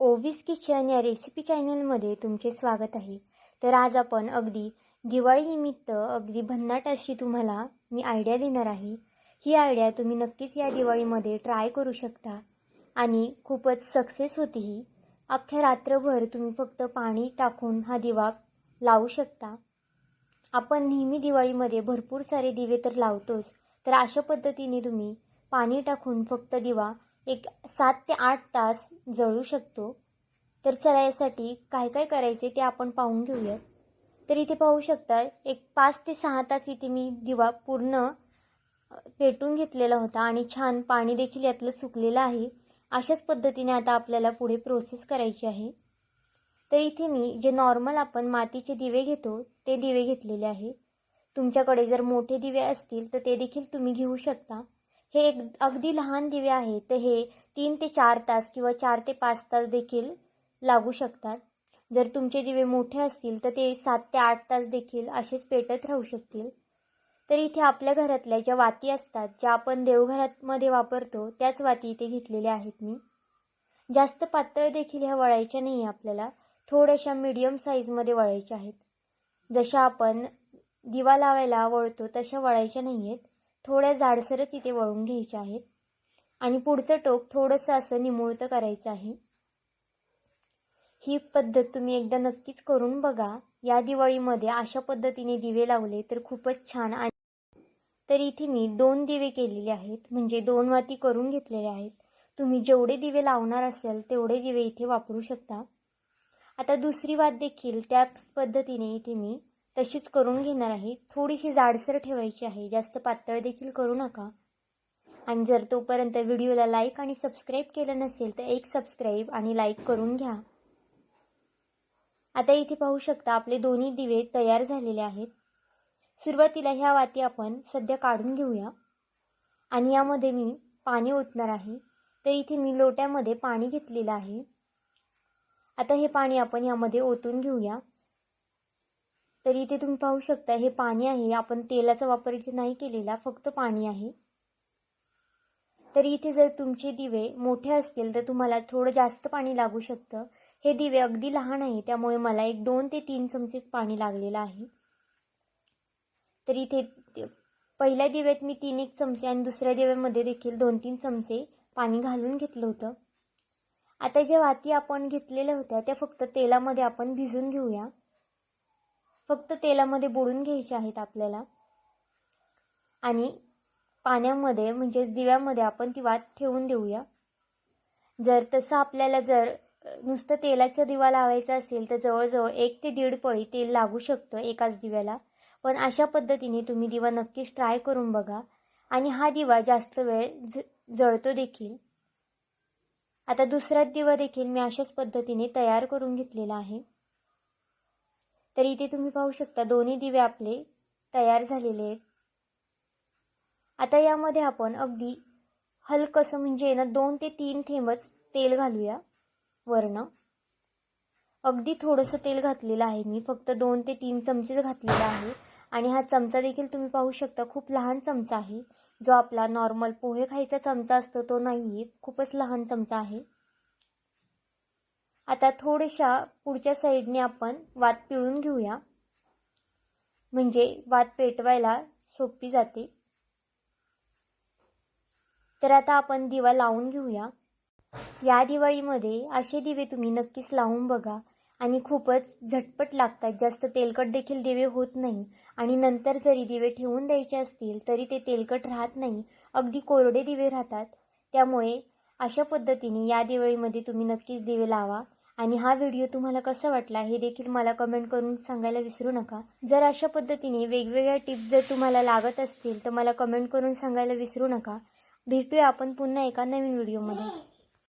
Ovis kitchen या recipe चॅनलमध्ये तुमचे स्वागत आहे. तर आज आपण अगदी दिवाळीनिमित्त अगदी भन्नाट अशी तुम्हाला मी आयडिया देणार आहे. ही आयडिया तुम्ही नक्कीच या दिवाळीमध्ये ट्राय करू शकता आणि खूपच सक्सेस होती ही. अख्ख्या रात्रभर तुम्ही फक्त पाणी टाकून हा दिवा लावू शकता. आपण नेहमी दिवाळीमध्ये भरपूर सारे दिवे तर लावतोच. तर अशा पद्धतीने तुम्ही पाणी टाकून फक्त दिवा एक सात ते आठ तास जळू शकतो. तर चला यासाठी काय काय करायचे ते आपण पाहून घेऊयात. तर इथे पाहू शकता एक पाच ते सहा तास इथे मी दिवा पूर्ण पेटून घेतलेला होता आणि छान पाणी देखील यातलं सुकलेलं आहे. अशाच पद्धतीने आता आपल्याला पुढे प्रोसेस करायची आहे. तर इथे मी जे नॉर्मल आपण मातीचे दिवे घेतो ते दिवे घेतलेले आहे. तुमच्याकडे जर मोठे दिवे असतील तर ते देखील तुम्ही घेऊ शकता. हे एक अगदी लहान दिवे आहे. तर हे तीन ते चार तास किंवा चार ते पाच तास देखील लागू शकतात. जर तुमचे दिवे मोठे असतील तर ते सात ते आठ तास देखील असेच पेटत राहू शकतील. तर इथे आपल्या घरातल्या ज्या वाती असतात ज्या आपण देवघरामध्ये वापरतो त्याच वाती इथे घेतलेल्या आहेत मी. जास्त पातळ देखील ह्या वळायच्या नाही आपल्याला. थोड्याशा मीडियम साईजमध्ये वळायच्या आहेत. जशा आपण दिवा लावायला वळतो तशा वळायच्या नाही आहेत थोड्या जाडसरच इथे वळून घ्यायच्या आहेत. आणि पुढचं टोक थोडंसं असं निमुळतं करायचं आहे. ही पद्धत तुम्ही एकदा नक्कीच करून बघा. या दिवाळीमध्ये अशा पद्धतीने दिवे लावले तर खूपच छान आणि तर इथे मी दोन दिवे केलेले आहेत. म्हणजे दोन वाती करून घेतलेले आहेत. तुम्ही जेवढे दिवे लावणार असेल तेवढे दिवे इथे वापरू शकता. आता दुसरी वात देखील त्याच पद्धतीने इथे मी तशीच करून घेणार आहे. थोडीशी जाडसर ठेवायची आहे. जास्त पातळ देखील करू नका. आणि जर तोपर्यंत व्हिडिओला लाईक आणि सबस्क्राईब केलं नसेल तर एक सबस्क्राईब आणि लाईक करून घ्या. आता इथे पाहू शकता आपले दोन्ही दिवे तयार झालेले आहेत. सुरुवातीला ह्या वाती आपण सध्या काढून घेऊया. आणि यामध्ये मी पाणी ओतणार आहे. तर इथे मी लोट्यामध्ये पाणी घेतलेलं आहे. आता हे पाणी आपण यामध्ये ओतून घेऊया. तर इथे तुम्ही पाहू शकता हे पाणी आहे. आपण तेलाचा वापर इथे नाही केलेला फक्त पाणी आहे. तर इथे जर तुमचे दिवे मोठे असतील तर तुम्हाला थोडं जास्त पाणी लागू शकतं. हे दिवे अगदी लहान आहे त्यामुळे मला एक दोन ते तीन चमचेच पाणी लागलेलं आहे. तर इथे पहिल्या दिव्यात मी तीन एक चमचे आणि दुसऱ्या दिव्यामध्ये देखील दोन तीन चमचे पाणी घालून घेतलं होतं. आता ज्या वाती आपण घेतलेल्या होत्या त्या फक्त तेलामध्ये आपण भिजून घेऊया. फक्त तेलामध्ये बुडून घ्यायचे आहेत आपल्याला. आणि पाण्यामध्ये म्हणजेच दिव्यामध्ये आपण ती वात ठेवून देऊया. जर तसं आपल्याला जर नुसतं तेलाचा दिवा लावायचा असेल तर जवळजवळ एक ते दीड पळी तेल लागू शकतं एकाच दिव्याला. पण अशा पद्धतीने तुम्ही दिवा नक्कीच ट्राय करून बघा. आणि हा दिवा जास्त वेळ ज जळतो देखील. आता दुसरा दिवा देखील मी अशाच पद्धतीने तयार करून घेतलेला आहे. तर इथे तुम्ही पाहू शकता दोन्ही दिवे आपले तयार झालेले आहेत. आता यामध्ये आपण अगदी हलकंसं म्हणजे ना दोन ते तीन थेंबच तेल घालूया वरनं. अगदी थोडंसं तेल घातलेलं आहे मी फक्त दोन ते तीन चमचेच घातलेला आहे. आणि हा चमचा देखील तुम्ही पाहू शकता खूप लहान चमचा आहे. जो आपला नॉर्मल पोहे खायचा चमचा असतो तो नाही आहे खूपच लहान चमचा आहे. आता थोड्याशा पुढच्या साईडने आपण वात पिळून घेऊया. म्हणजे वात पेटवायला सोपी जाते. तर आता आपण दिवा लावून घेऊया. या दिवाळीमध्ये असे दिवे तुम्ही नक्कीच लावून बघा. आणि खूपच झटपट लागतात. जास्त तेलकट देखील दिवे होत नाही. आणि नंतर जरी दिवे ठेवून द्यायचे असतील तरी ते तेलकट राहत नाही. अगदी कोरडे दिवे राहतात. त्यामुळे अशा पद्धतीने या दिवाळीमध्ये तुम्ही नक्कीच दिवे लावा. आणि हा व्हिडिओ तुम्हाला कसा वाटला हे देखील मला कमेंट करून सांगायला विसरू नका. जर अशा पद्धतीने वेगवेगळ्या टिप्स जर तुम्हाला लागत असतील तर मला कमेंट करून सांगायला विसरू नका. भेटूया आपण पुन्हा एका नवीन व्हिडिओमध्ये.